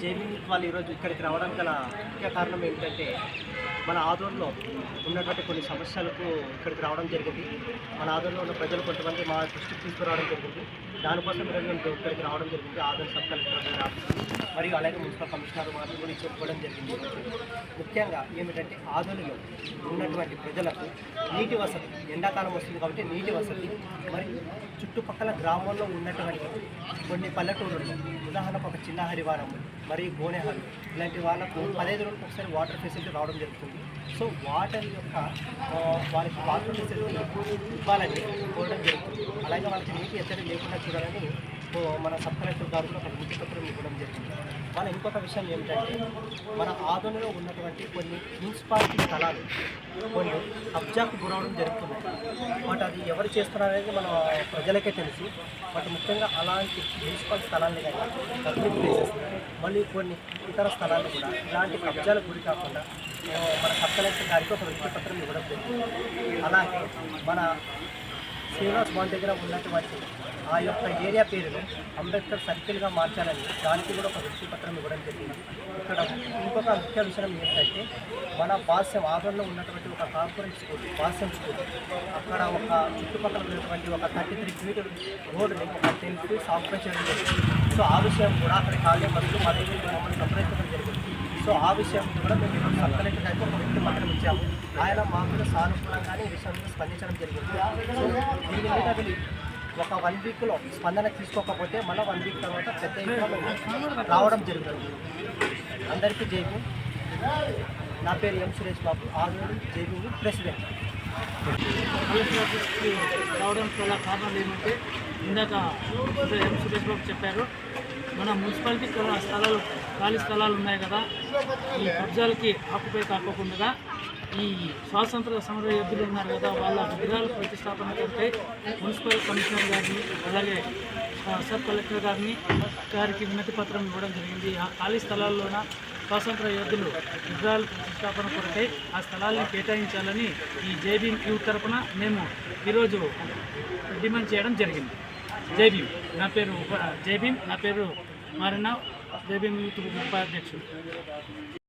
JB వాళ్ళు ఈరోజు ఇక్కడికి రావడం గల ముఖ్య కారణం ఏంటంటే మన ఆదోర్లో ఉన్నటువంటి కొన్ని సమస్యలకు ఇక్కడికి రావడం జరిగింది. మన ఆదోళనలో ఉన్న ప్రజలు కొంతమంది మా దృష్టికి తీసుకురావడం జరిగింది. దానికోసం ఈరోజు మేము ఇక్కడికి రావడం జరిగింది. ఆదోళన సబ్ కలెక్టర్ గారి ఆఫీస్కి మరియు అలాగే మున్సిపల్ కమిషనర్ వారిని కూడా చెప్పుకోవడం జరిగింది. ముఖ్యంగా ఏమిటంటే ఆదోళనలో ఉన్నటువంటి ప్రజలకు నీటి వసతి ఎండాకాలం వస్తుంది కాబట్టి నీటి వసతి మరియు చుట్టుపక్కల గ్రామాల్లో ఉన్నటువంటి కొన్ని పల్లెటూరుల్లో ఉదాహరణకు ఒక చిన్న హరివారం మరియు గోనెహాలు ఇలాంటి వాళ్ళకు పదహైదు రోజులకు ఒకసారి వాటర్ ఫెసిలిటీ రావడం జరుగుతుంది. సో వాటర్ యొక్క వాళ్ళకి వాటర్ ఫెసిలిటీ ఇవ్వాలని కోరడం జరుగుతుంది. అలాగే వాళ్ళకి నీటి ఎత్తడి లేకుండా చూడాలని ఓ, మన సబ్ కలెక్టర్ గారు ఒక వినతి పత్రం ఇవ్వడం జరిగింది. మన ఇంకొక విషయం ఏమిటంటే మన ఆదోళనలో ఉన్నటువంటి కొన్ని మున్సిపాలిటీ స్థలాలు కొన్ని కబ్జాకు గురవడం జరుగుతుంది. బట్ అది ఎవరు చేస్తున్నారనేది మన ప్రజలకే తెలుసు. బట్ ముఖ్యంగా అలాంటి మున్సిపల్ స్థలాన్ని కానీ పబ్లిక్ ప్లేసెస్ మళ్ళీ కొన్ని ఇతర స్థలాలు కూడా ఇలాంటి కబ్జాలకు గురి కాకుండా మన సబ్ కలెక్టర్ గారికి ఒక వినతి పత్రం ఇవ్వడం జరిగింది. అలాగే మన శ్రీనివాస్ బాండ్ దగ్గర ఉన్నటువంటి ఆ యొక్క ఏరియా పేరును అంబేద్కర్ సర్కిల్గా మార్చాలని దానికి కూడా ఒక దృష్టి పత్రం ఇవ్వడం జరిగింది. ఇక్కడ ఇంకొక ముఖ్య విషయం ఏంటంటే మన బాస్యం ఆగంలో ఉన్నటువంటి ఒక కార్పొరేట్ స్కూల్ బాస్యం స్కూల్ అక్కడ ఒక చుట్టుపక్కల ఉన్నటువంటి ఒక థర్టీ త్రీ ఫీట్ రోడ్ని ఒక టెన్ ఫీట్స్ ఆక్యుపై చేయడం జరిగింది సో ఆ విషయం కూడా అక్కడ ఖాళీ బస్సులు మా దగ్గర మమ్మల్ని సంప్రదించడం జరిగింది. సో ఆ విషయం కూడా మేము ఈరోజు సబ్ కలెక్టర్ ఒక వ్యక్తి పత్రం ఇచ్చాము. ఆయన మాకు సానుకూలంగానే ఈ విషయం స్పందించడం జరిగింది. సో దీని మీద ఒక వన్ వీక్లో స్పందన తీసుకోకపోతే మళ్ళీ వన్ వీక్ తర్వాత పెద్ద రావడం జరుగుతుంది. అందరికీ జైబు నా పేరు ఎం సురేష్ బాబు ఆదోళి జైబు ప్రెసిడెంట్. రావడం గల కారణాలు ఏమంటే ఇందాక ఎం సురేష్ బాబు చెప్పారు మన మున్సిపాలిటీ స్థలాలు ఖాళీ స్థలాలు ఉన్నాయి కదా ఈ కబ్జాలకి ఆకుపై కాకుండా ఈ స్వాతంత్ర సమర యోధులు ఉన్నారు కదా వాళ్ళ విగ్రహాల ప్రతిష్టాపన కంటే మున్సిపల్ కమిషనర్ గారిని అలాగే సబ్ కలెక్టర్ గారిని గారికి వినతి పత్రం ఇవ్వడం జరిగింది. ఆ ఖాళీ స్థలాల్లోన స్వాతంత్ర యోధులు విగ్రహాల ప్రతిష్టాపన కొరకై ఆ స్థలాలను కేటాయించాలని ఈ జేబీఎం యూత్ తరపున మేము ఈరోజు డిమాండ్ చేయడం జరిగింది. జేబీఎం నా పేరు ఉప జేబీఎం నా పేరు మారిన జేబీఎం యూత్ ఉపాధ్యక్షుడు.